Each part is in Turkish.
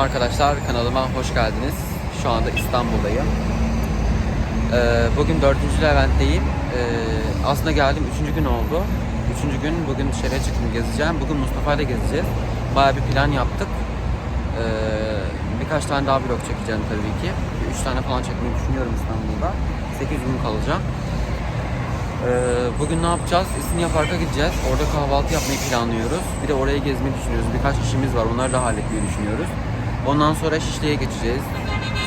arkadaşlar, kanalıma hoş geldiniz. Şu anda İstanbul'dayım. Ee, bugün 4. Levent'teyim. Ee, aslında geldim 3. gün oldu. 3. gün bugün dışarıya çıktım gezeceğim. Bugün Mustafa ile gezeceğiz. Bayağı bir plan yaptık. Ee, birkaç tane daha vlog çekeceğim tabii ki. 3 tane falan çekmeyi düşünüyorum İstanbul'da. 8 gün kalacağım. Ee, bugün ne yapacağız? İstinye Park'a gideceğiz. Orada kahvaltı yapmayı planlıyoruz. Bir de orayı gezmeyi düşünüyoruz. Birkaç işimiz var. Onları da halletmeyi düşünüyoruz. Ondan sonra Şişli'ye geçeceğiz.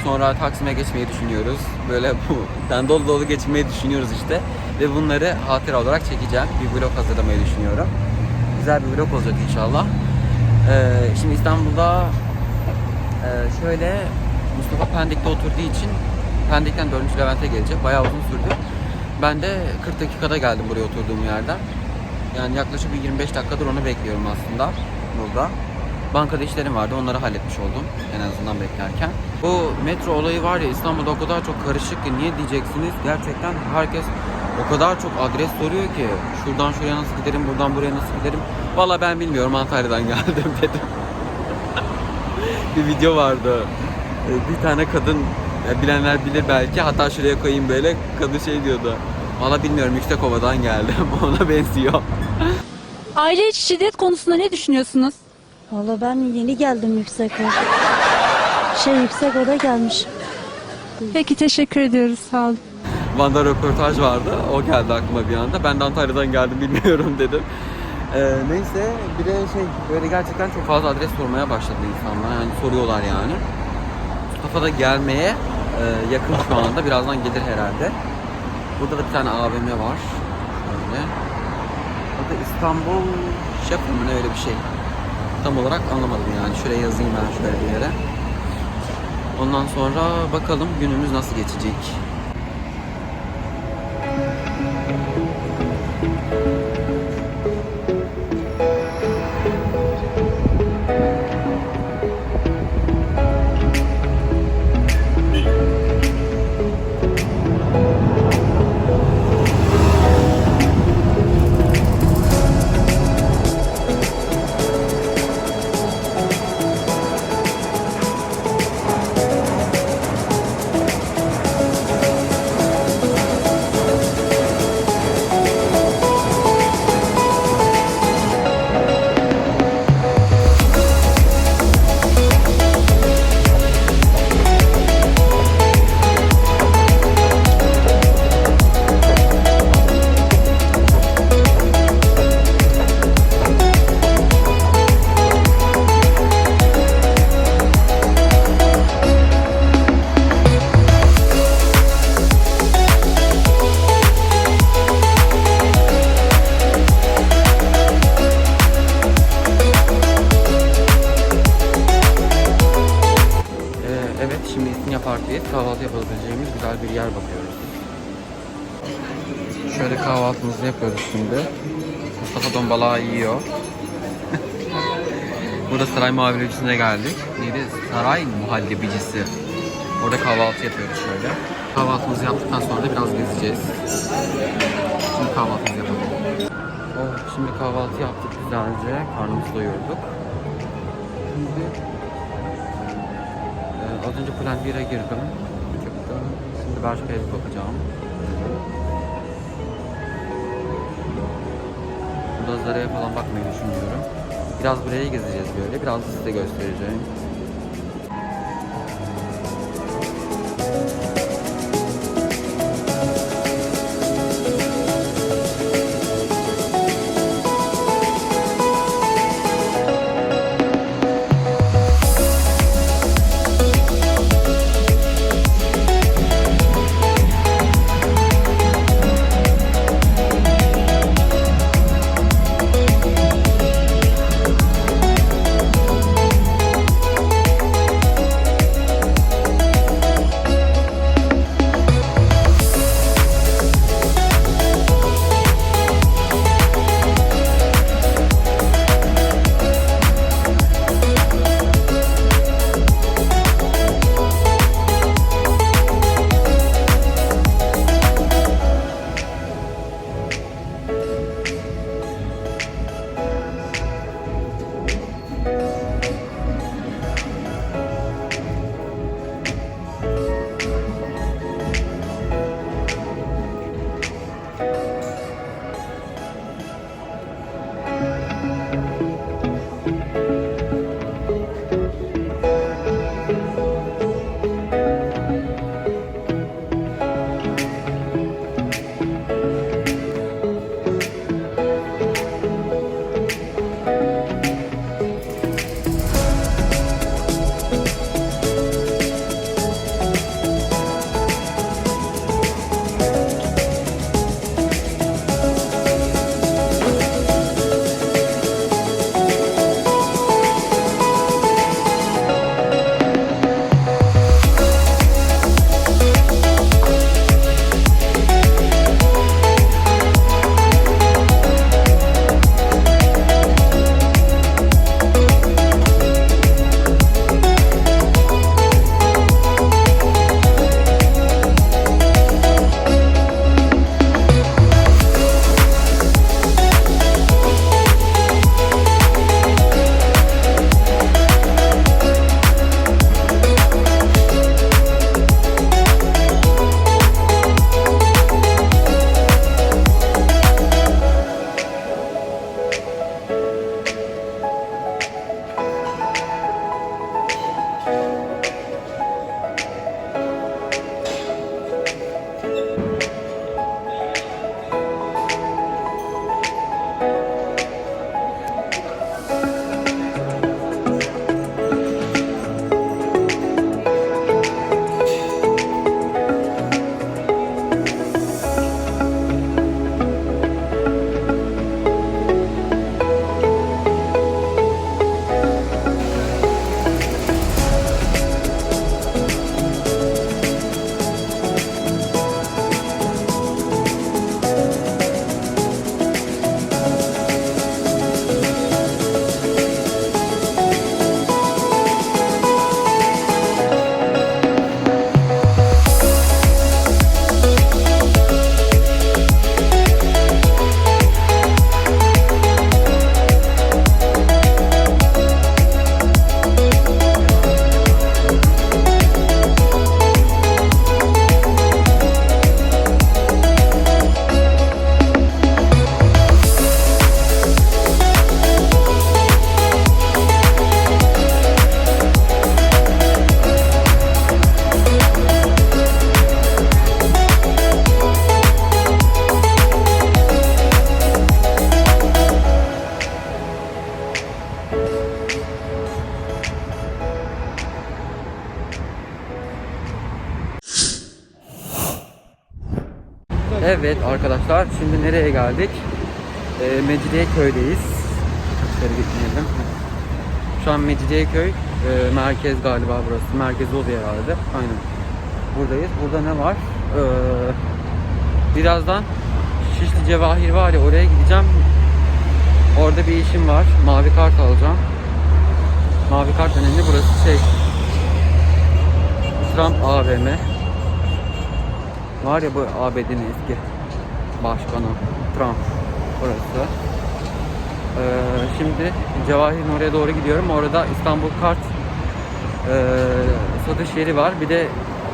Sonra Taksim'e geçmeyi düşünüyoruz. Böyle bu dolu dolu geçmeyi düşünüyoruz işte. Ve bunları hatıra olarak çekeceğim. Bir vlog hazırlamayı düşünüyorum. Güzel bir vlog olacak inşallah. Ee, şimdi İstanbul'da e, şöyle Mustafa Pendik'te oturduğu için Pendik'ten 4. Levent'e gelecek. Bayağı uzun sürdü. Ben de 40 dakikada geldim buraya oturduğum yerden. Yani yaklaşık bir 25 dakikadır onu bekliyorum aslında burada. Bankada işlerim vardı onları halletmiş oldum en azından beklerken. Bu metro olayı var ya İstanbul'da o kadar çok karışık ki niye diyeceksiniz? Gerçekten herkes o kadar çok adres soruyor ki şuradan şuraya nasıl giderim, buradan buraya nasıl giderim. Valla ben bilmiyorum Antalya'dan geldim dedim. bir video vardı. Ee, Bir tane kadın bilenler bilir belki hatta şuraya koyayım böyle kadın şey diyordu. Valla bilmiyorum Yüksekova'dan geldim ona benziyor. Aile içi şiddet konusunda ne düşünüyorsunuz? Valla ben yeni geldim yüksek oda. Şey yüksek oda gelmiş. Peki teşekkür ediyoruz sağ olun. Van'da röportaj vardı. O geldi aklıma bir anda. Ben de Antalya'dan geldim bilmiyorum dedim. Ee, neyse bir de şey böyle gerçekten çok fazla adres sormaya başladı insanlar. Yani soruyorlar yani. Mustafa da gelmeye e, yakın şu anda. Birazdan gelir herhalde. Burada da bir tane AVM var. Şöyle. Burada İstanbul Şapı mı ne öyle bir şey. Tam olarak anlamadım yani. Şuraya yazayım ben şöyle bir yere. Ondan sonra bakalım günümüz nasıl geçecek. İstinye Park'tayız. Kahvaltı yapabileceğimiz güzel bir yer bakıyoruz. Şöyle kahvaltımızı yapıyoruz şimdi. Mustafa don balığı yiyor. Burada saray muhabbetçisine geldik. Neydi? Saray muhallebicisi. Orada kahvaltı yapıyoruz şöyle. Kahvaltımızı yaptıktan sonra da biraz gezeceğiz. Şimdi kahvaltımızı yapalım. Oh, şimdi kahvaltı yaptık güzelce. Karnımızı doyurduk. Şimdi az önce Plan 1'e girdim. Çıktım. Şimdi başka ev bakacağım. Burada Zara'ya falan bakmayı düşünüyorum. Biraz burayı gezeceğiz böyle. Biraz size göstereceğim. Evet arkadaşlar şimdi nereye geldik? Ee, Mecidiyeköy'deyiz. Şöyle gitmeyelim. Şu an Mecidiyeköy e, merkez galiba burası. Merkezi oluyor herhalde. Aynen. Buradayız. Burada ne var? Ee, birazdan Şişli Cevahir var ya oraya gideceğim. Orada bir işim var. Mavi kart alacağım. Mavi kart önemli. Burası şey Trump AVM. Var ya bu ABD'nin eski başkanı Trump. Burası. Ee, şimdi Cevahir'in oraya doğru gidiyorum. Orada İstanbul kart ee, satış yeri var. Bir de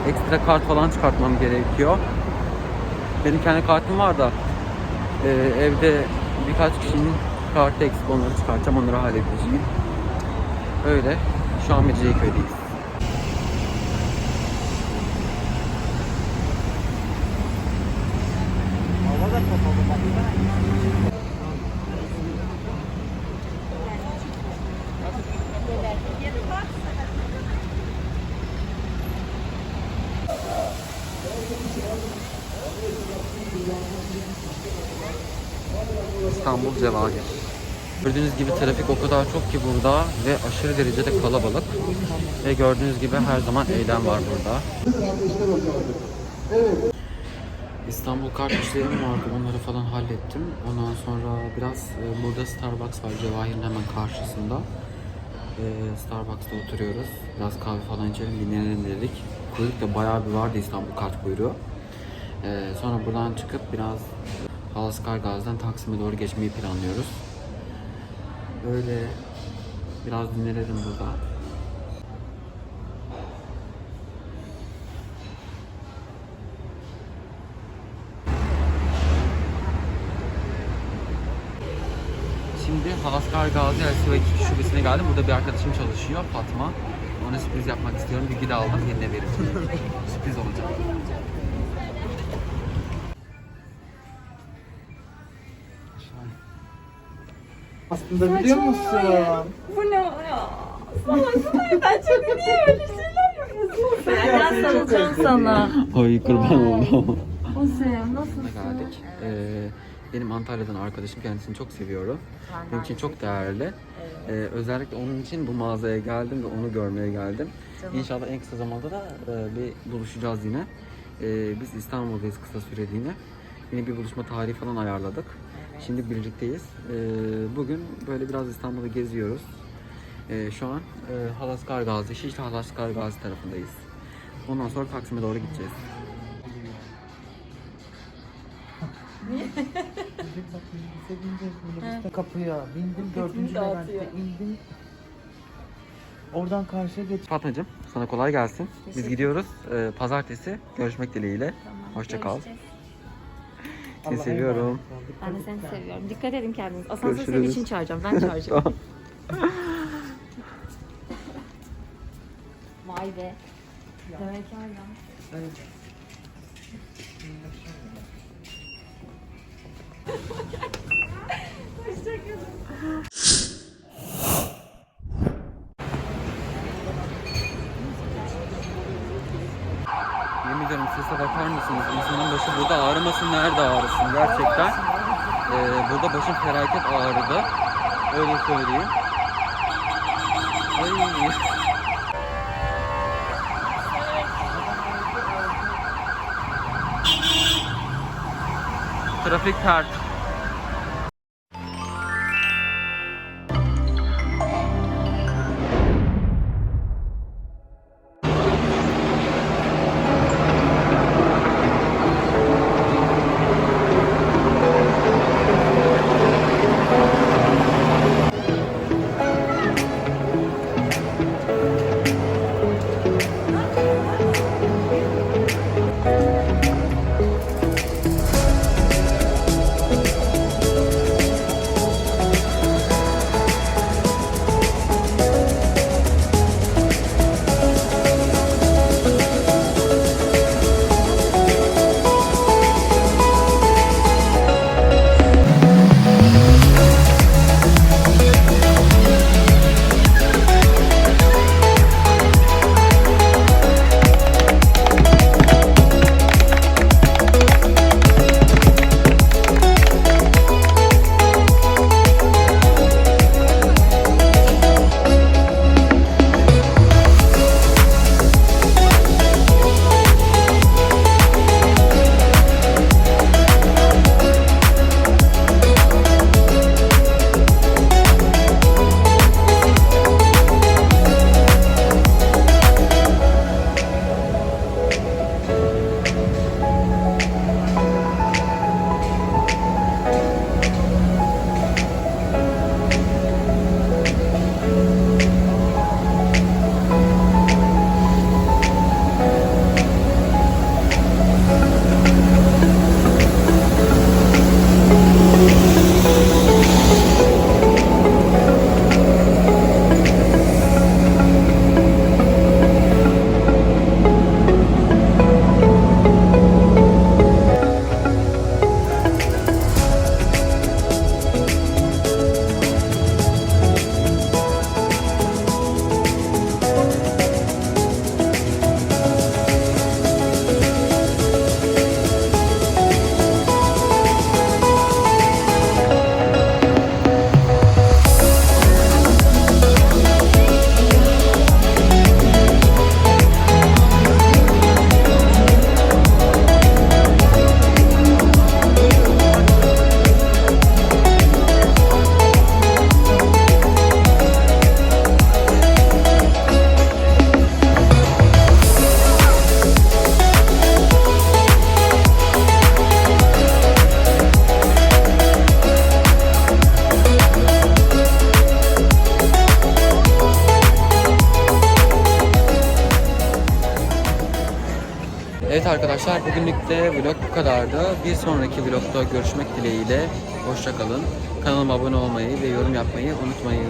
ekstra kart falan çıkartmam gerekiyor. Benim kendi kartım var da ee, evde birkaç kişinin kartı eksik onları çıkartacağım. Onları halledeceğim. Öyle. Şu an Mecidiyeköy'deyiz. İstanbul Cevahir. Gördüğünüz gibi trafik o kadar çok ki burada ve aşırı derecede kalabalık. Ve gördüğünüz gibi her zaman eylem var burada. İstanbul kart işlerim vardı onları falan hallettim. Ondan sonra biraz e, burada Starbucks var Cevahir'in hemen karşısında. E, Starbucks'ta oturuyoruz. Biraz kahve falan içelim dinlenelim dedik. Kuyruk da bayağı bir vardı İstanbul kart kuyruğu. E, sonra buradan çıkıp biraz Halaskar Gazi'den Taksim'e doğru geçmeyi planlıyoruz. Öyle biraz dinlenelim burada. Şimdi Halaskar Gazi LCV şubesine geldim. Burada bir arkadaşım çalışıyor, Fatma. Ona sürpriz yapmak istiyorum. Bilgi de aldım, yerine veririm. sürpriz olacak. Aslında biliyor musun? Bu ne ya? Ben çok niye öyle şeyler yapıyorsun? Ben sarılacağım sana. Ay kurban oldum. O sen nasıl? geldik. Ee, benim Antalya'dan arkadaşım kendisini çok seviyorum. Benim için çok değerli. Ee, özellikle onun için bu mağazaya geldim ve onu görmeye geldim. İnşallah en kısa zamanda da e, bir buluşacağız yine. Ee, biz İstanbul'dayız kısa süreliğine. Yine bir buluşma tarihi falan ayarladık. Şimdi birlikteyiz. Ee, bugün böyle biraz İstanbul'u geziyoruz. Ee, şu an e, Halaskar Gazi, Şişli Halaskar Gazi tarafındayız. Ondan sonra Taksim'e doğru gideceğiz. Kapıya bindim, dördüncü Levent'te indim. Oradan karşıya geç. Fatmacığım sana kolay gelsin. Biz gidiyoruz. Ee, pazartesi görüşmek dileğiyle. Hoşça kal. Seni seviyorum. Ben de seni seviyorum. Dikkat edin kendinize. Asansör senin Görüşürüz. için çağıracağım. Ben çağıracağım. Vay be. Demek hala. Evet. Yemin sese bakar mısınız? İnsanın başı burada ağrımasın nerede ağrısın gerçekten. Ee, burada başım felaket ağrıdı. Öyle söyleyeyim. Ay. Trafik tert. Arkadaşlar bugünlük de vlog bu kadardı. Bir sonraki vlogda görüşmek dileğiyle. Hoşçakalın. Kanalıma abone olmayı ve yorum yapmayı unutmayın.